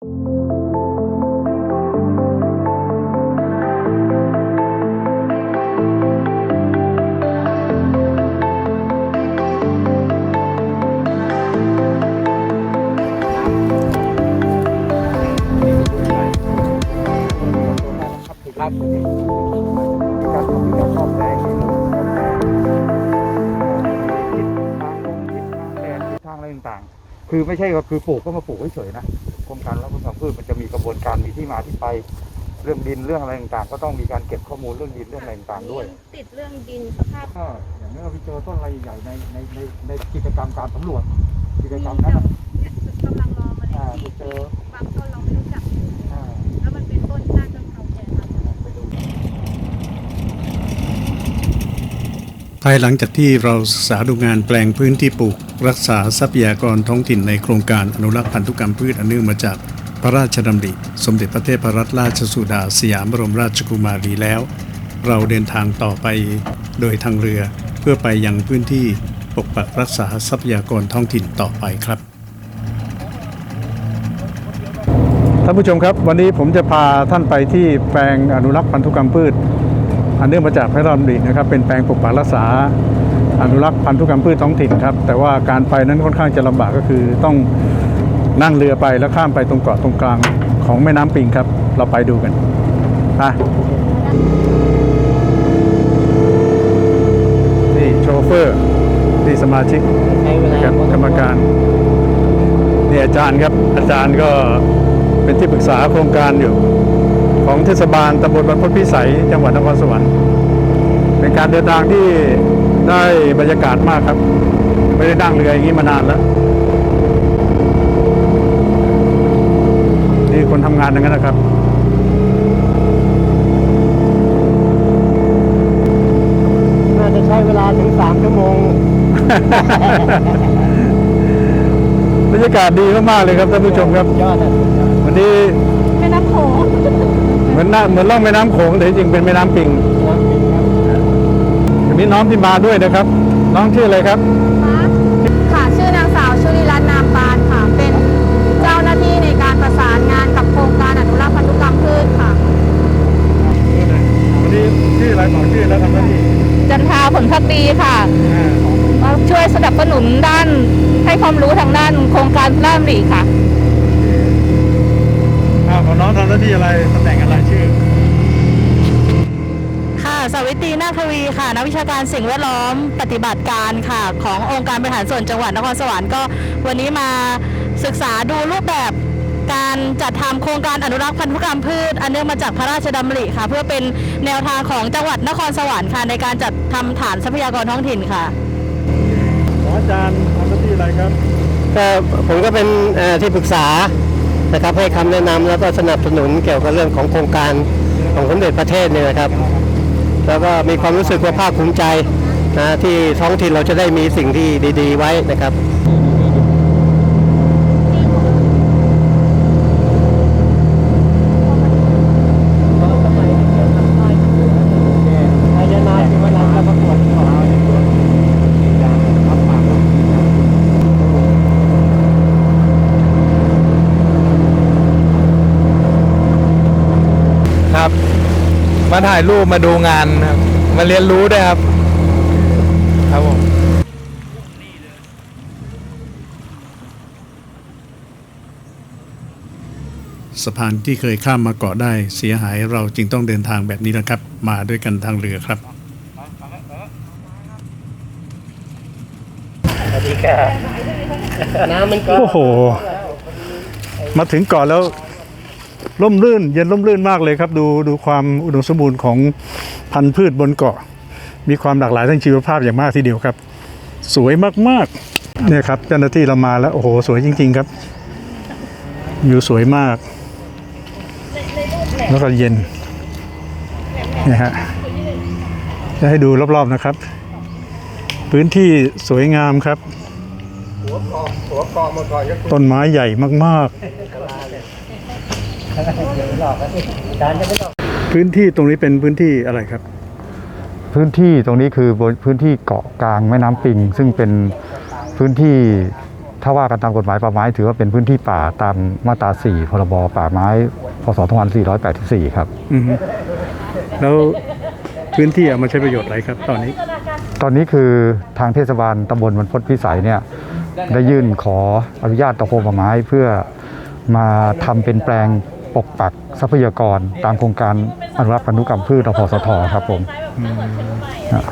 ครับการทำที่ชอบแรงนี่ชอบแรงทิศทางลมทิศทางแดดทิศทางอะไรต่างๆ คือไม่ใช่ก็คือปลูกก็มาปลูกเฉยๆนะ รงการรับผลพืชมันจะมีกระบวนการมีที่มาที่ไป เรื่องดินเรื่องอะไรต่างๆ ก็ต้องมีการเก็บข้อมูลเรื่องดินเรื่องอะไรต่างๆด้วย ติดเรื่องดินสภาพก็อย่างนี้เราไปเจอต้นอะไรใหญ่ในในในในกิจกรรมการสำรวจกิจกรรมนั้นน่ะเนี่ยกำลังรอมาอ่าเล่นไปที่เจอบางต้นเราไม่รู้จักอ่าแล้วมันเป็นต้นน่าจะเก่าแก่มากไปดูภายหลังจากที่เราศึกษาดูงานแปลงพื้นที่ปลูก รักษาทรัพยากรท้องถิ่นในโครงการอนุรักษ์พันธุกรรมพืชอันเนื่องมาจากพระราชดำริสมเด็จพระเทพรัตนราชสุดาสยามบรมราชกุมารีแล้ว เราเดินทางต่อไปโดยทางเรือเพื่อไปยังพื้นที่ปกปักรักษาทรัพยากรท้องถิ่นต่อไปครับท่านผู้ชมครับ วันนี้ผมจะพาท่านไปที่แปลงอนุรักษ์พันธุกรรมพืช อันเนื่องมาจากพระราชดำรินะครับเป็นแปลงปกปักรักษา อนุรักษ์พันธุกรรมพืชท้องถิ่นครับ แต่ว่าการไปนั้นค่อนข้างจะลำบากก็คือต้องนั่งเรือไปแล้วข้ามไปตรงเกาะตรงกลางของแม่น้ำปิงครับ เราไปดูกันอะนี่โชเฟอร์นี่สมาชิกครับกรรมการนี่อาจารย์ครับอาจารย์ก็เป็นที่ปรึกษาโครงการอยู่ ของเทศบาลตำบลบรรพตพิสัยจังหวัดนครสวรรค์เป็นการเดินทางที่ ได้บรรยากาศมากครับ ไม่ได้นั่งเรืออย่างนี้มานานแล้ว นี่คนทำงานอย่างนั้นนะครับน่าจะใช้เวลาถึง3ชั่วโมง บรรยากาศดีมากๆเลยครับท่านผู้ชมครับ ยอดนะวันนี้แม่น้ำโขงเหมือนน่าเหมือนล่องแม่น้ำโขงแต่จริงๆเป็นแม่น้ำปิงวั นนี้น้องที่มาด้วยนะครับ น้องชื่ออะไรครับ ค่ะ ชื่อนางสาวชุลิรัตน์นามปานค่ะ เป็นเจ้าหน้าที่ในการประสานงานกับโครงการอนุรักษ์พันธุกรรมพืชค่ะ วันนี้ชื่ออะไรบอกชื่อแล้วทำหน้าที่จันทราผลพักดีค่ะมาช่วยสนับสนุนด้านให้ความรู้ทางด้านโครงการร่ามหลีค่ะอ้าวของน้องทำหน้าที่อะไรตำแหน่งอะไรชื่อค่ะ สวิตรีนาควีค่ะ นักวิชาการสิ่งแวดล้อมปฏิบัติการค่ะ ขององค์การบริหารส่วนจังหวัดนครสวรรค์ก็ วันนี้มาศึกษาดูรูปแบบการจัดทำโครงการอนุรักษ์พันธุกรรมพืช อันเนื่องมาจากพระราชดำริค่ะ เพื่อเป็นแนวทางของจังหวัดนครสวรรค์ค่ะในการจัดทำฐานทรัพยากรท้องถิ่นค่ะองอาจารย์ทำหน้าที่อะไรครับก็ผมก็เป็นที่ปรึกษานะครับให้คำแนะนำแล้วก็สนับสนุนเกี่ยวกับเรื่องของโครงการของสมเด็จประเทศเนี่ยนะครับ แล้วก็มีความรู้สึกว่าภาคภูมิใจนะที่ท้องถิ่นเราจะได้มีสิ่งที่ดี ๆ ไว้นะครับครับ มา ถ่ายรูปมาดูงานครับ มาเรียนรู้ด้วยครับ ครับผมสะพานที่เคยข้ามมาเกาะได้เสียหายเราจึงต้องเดินทางแบบนี้นะครับ มาด้วยกันทางเรือครับน้ำมันก็โอ้โห มาถึงเก่อนแล้ว ร่มรื่น เย็นร่มรื่นมากเลยครับ ดูดูความอุดมสมบูรณ์ของพันธุ์พืชบนเกาะ มีความหลากหลายทางชีวภาพอย่างมากทีเดียวครับ สวยมากๆเนี่ยครับเจ้าหน้าที่เรามาแล้วโอ้โหสวยจริง ๆครับวิวสวยมาก แล้วก็เย็นเนี่ยฮะจะให้ดูรอบๆนะครับ พื้นที่สวยงามครับต้นไม้ใหญ่มากๆ พื้นที่ตรงนี้เป็นพื้นที่อะไรครับ พื้นที่ตรงนี้คือบนพื้นที่เกาะกลางแม่น้ำปิง ซึ่งเป็นพื้นที่ถ้าว่ากันตามกฎหมายป่าไม้ ถือว่าเป็นพื้นที่ป่าตามมาตรา 4 พรบป่าไม้ พศ 2484 ครับอือฮึแล้วพื้นที่เอามาใช้ประโยชน์อะไรครับ ตอนนี้ ตอนนี้คือทางเทศบาลตำบลบรรพตพิสัยเนี่ยได้ยื่นขออนุญาตตะโคมป่าไม้เพื่อมาทำเป็นแปลง ปกปักทรัพยากรตามโครงการอนุรักษ์พันธุกรรมพืชอพสทครับผมนะ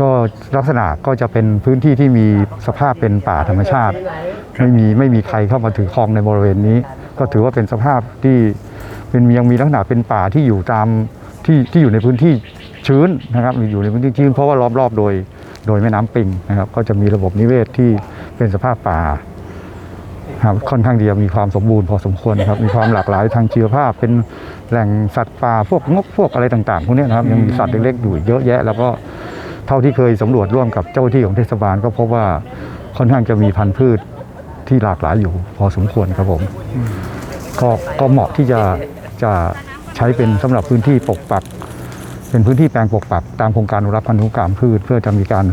ก็ลักษณะก็จะเป็นพื้นที่ที่มีสภาพเป็นป่าธรรมชาติ ไม่มีไม่มีใครเข้ามาถือครองในบริเวณนี้ ก็ถือว่าเป็นสภาพที่เป็นยังมีลักษณะเป็นป่าที่อยู่ตามที่ที่อยู่ในพื้นที่ชื้นนะครับอยู่ในพื้นที่ชื้นเพราะว่าล้อมรอบโดยโดยแม่น้ำปิงนะครับ ก็จะมีระบบนิเวศที่เป็นสภาพป่า ครับค่อนข้างที่จะมีความสมบูรณ์พอสมควรนะครับมีความหลากหลายทางชีวภาพ เป็นแหล่งสัตว์ป่าพวกนกพวกอะไรต่างๆพวกนี้นะครับยังมีสัตว์เล็กๆอยู่เยอะแยะ แล้วก็เท่าที่เคยสำรวจร่วมกับเจ้าที่ของเทศบาล ก็พบว่าค่อนข้างจะมีพันธุ์พืชที่หลากหลายอยู่พอสมควรครับผมก็ก็เหมาะที่จะจะใช้เป็นสำหรับพื้นที่ปกปัก เป็นพื้นที่แปลงปกปัก ตามโครงการอนุรักษ์พันธุกรรมพืช เพื่อจะมีการ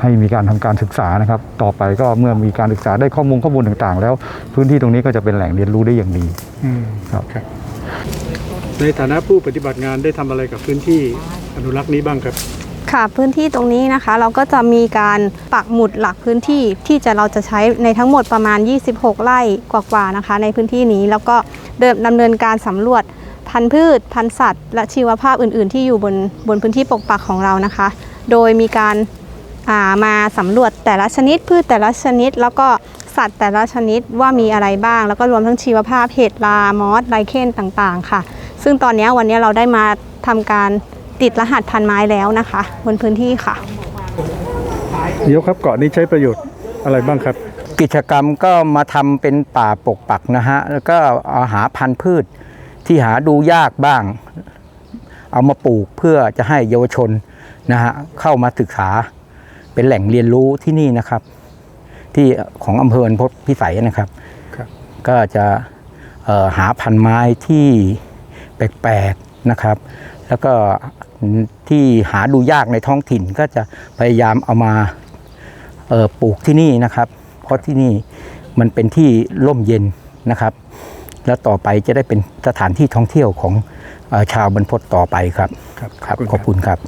ให้มีการทำการศึกษานะครับ ต่อไปก็เมื่อมีการศึกษาได้ข้อมูลข้อมูลต่างๆ แล้วพื้นที่ตรงนี้ก็จะเป็นแหล่งเรียนรู้ได้อย่างดีอืมครับ ในฐานะผู้ปฏิบัติงานได้ทำอะไรกับพื้นที่อนุรักษ์นี้บ้างครับค่ะพื้นที่ตรงนี้นะคะเราก็จะมีการปักหมุดหลักพื้นที่ที่จะเราจะใช้ในทั้งหมดประมาณ 26 ไร่กว่าๆนะคะ ในพื้นที่นี้แล้วก็เดิมดำเนินการสำรวจพันธุ์พืช พันธุ์สัตว์ และชีวภาพอื่น ๆ ที่อยู่บนบนพื้นที่ปกปักของเรานะคะ โดยมีการอ่า มาสำรวจแต่ละชนิดพืชแต่ละชนิด แล้วก็สัตว์แต่ละชนิดว่ามีอะไรบ้าง แล้วก็รวมทั้งชีวภาพเห็ดลามอสไลเคนต่างๆ ค่ะ ซึ่งตอนนี้วันนี้เราได้มาทำการติดรหัสพันไม้แล้วนะคะ บนพื้นที่ค่ะยกครับเกาะนี้ใช้ประโยชน์อะไรบ้างครับ กิจกรรมก็มาทำเป็นป่าปกปักนะฮะ แล้วก็เอาหาพันธุ์พืชที่หาดูยากบ้าง เอามาปลูกเพื่อจะให้เยาวชนนะฮะเข้ามาศึกษา เป็นแหล่งเรียนรู้ที่นี่นะครับ ที่ของอำเภอพพิสัยนะครับครับก็จะเอ่อหาพันธุ์ไม้ที่แปลกๆนะครับ แล้วก็ที่หาดูยากในท้องถิ่นก็จะพยายามเอามาเอ่อปลูกที่นี่นะครับ เพราะที่นี่มันเป็นที่ร่มเย็นนะครับ แล้วต่อไปจะได้เป็นสถานที่ท่องเที่ยวของเออชาวบรรพตต่อไปครับครับครับขอบคุณขอบคุณครับ